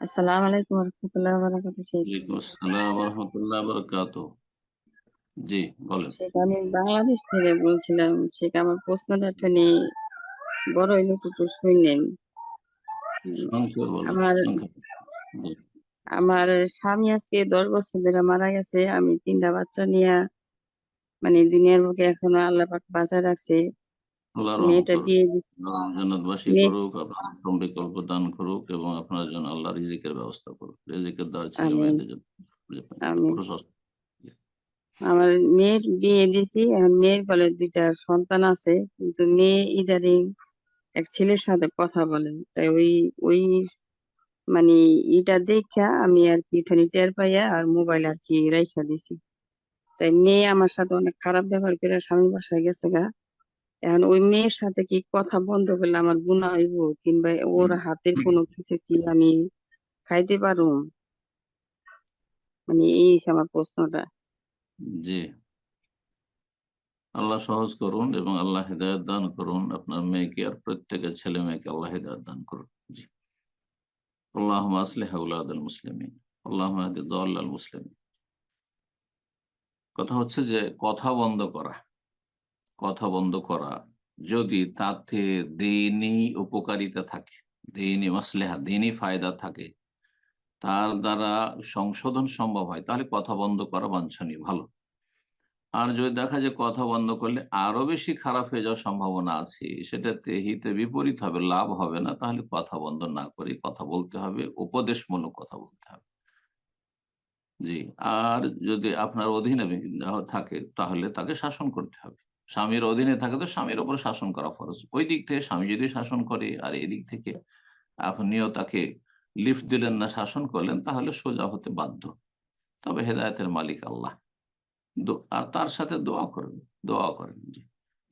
আসসালামু আলাইকুম রহমতুল্লাহ বারাকাত শেখ। ওয়ালাইকুম আসসালাম রহমতুল্লাহ বরকাত জি বলেন। শেখ আমি বাংলাদেশ থেকে বলছিলাম শেখ আমার প্রশ্নটা একটুখানি বড় হইল একটু সংক্ষেপে বলেন আমার সংক্ষেপে। আমার স্বামী আজকে দশ বছর ধরে মারা গেছে আমি তিনটা বাচ্চা নিয়ে মানে দুনিয়ার বুকে এখনও আল্লাহ পাক বাঁচায় রাখছে। মেয়েটা করুক। বিয়ে দিচ্ছে জান্নাতবাসী করুক আপনার উত্তম বিকল্প দান করুক এবং আপনার জন্য আল্লাহ রিজিকের ব্যবস্থা করুক। রিজিকের দ্বার ছেলে মেয়েদের জন্য খুঁজে পান। আমিন। প্রশস্ত আমার মেয়ের বিয়ে দিছি এখন মেয়ের বলে দুইটা সন্তান আছে কিন্তু মেয়ে ইদারিং এক ছেলের সাথে কথা বলে। তাই ওই ওই মানে এটা দেখা আমি আর কি এখানে টের পাইয়া আর মোবাইল আর কি রাইখা দিছি। তাই মেয়ে আমার সাথে অনেক খারাপ ব্যবহার করে স্বামী বাসায় গেছে গা। এখন ওই মেয়ের সাথে কি কথা বন্ধ করলে আমার গুনাহ হইব? কিংবা ওর হাতের কোনো কিছু কি আমি খাইতে পারুম মানে এই আমার প্রশ্নটা। জি। আল্লাহ সহজ করুন এবং আল্লাহ হৃদায়ত দান করুন। আপনার মেয়েকে আর প্রত্যেকের ছেলে মেয়েকে আল্লাহ হৃদায়ত দান করুন। জি। আল্লাহ আসলিহ আউলাদ মুসলিমিন। আল্লাহ আল মুসলিমিন। কথা হচ্ছে যে কথা বন্ধ করা। কথা বন্ধ করা, যদি তাতে দিনই উপকারিতা থাকে, দিনই মাসলেহা, দিনই ফায়দা থাকে, তার দ্বারা সংশোধন সম্ভব হয়, তাহলে কথা বন্ধ করা বাঞ্ছনীয়, ভালো। আর যদি দেখা যায় কথা বন্ধ করলে আরও বেশি খারাপ হয়ে যাওয়ার সম্ভাবনা আছে, সেটাতে হিতে বিপরীত হবে, লাভ হবে না, তাহলে কথা বন্ধ না করে কথা বলতে হবে, উপদেশমূলক কথা বলতে হবে। জি, আর যদি আপনার অধীনে থাকে, তাহলে তাকে শাসন করতে হবে। স্বামীর অধীনে থাকে তো স্বামীর ওপর শাসন করা ফরজ। ওই দিক থেকে স্বামী যদি শাসন করে আর এদিক থেকে আপনিও তাকে লিফট দিলেন না, শাসন করলেন, তাহলে সোজা হতে বাধ্য। তবে হেদায়তের মালিক আল্লাহ। আর তার সাথে দোয়া করবেন দোয়া করেন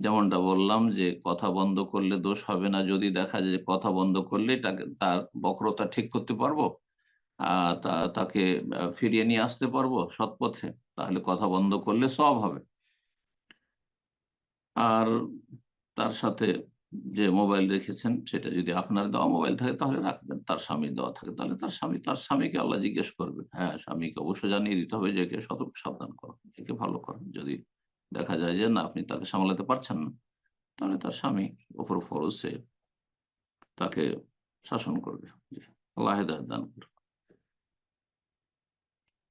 যেমনটা বললাম যে কথা বন্ধ করলে দোষ হবে না, যদি দেখা যায় কথা বন্ধ করলে তাকে তার বক্রতা ঠিক করতে পারব তাকে ফিরিয়ে নিয়ে আসতে পারব সৎ পথে তাহলে কথা বন্ধ করলে সব হবে। আর তার সাথে যে মোবাইল রেখেছেন, সেটা যদি আপনার দেওয়া মোবাইল থাকে, তাহলে রাখবেন। তার স্বামীর দেওয়া থাকে, তাহলে তার স্বামী, তার স্বামীকে আল্লাহ জিজ্ঞেস করবেন। হ্যাঁ স্বামীকে অবশ্যই জানিয়ে দিতে হবে যে একে সতর্ক, সাবধান করো, একে ভালো করো। যদি দেখা যায় যে না, আপনি তাকে সামলাতে পারছেন না, তাহলে তার স্বামী ওপর ফরজে তাকে শাসন করবে। আল্লাহ দান করবে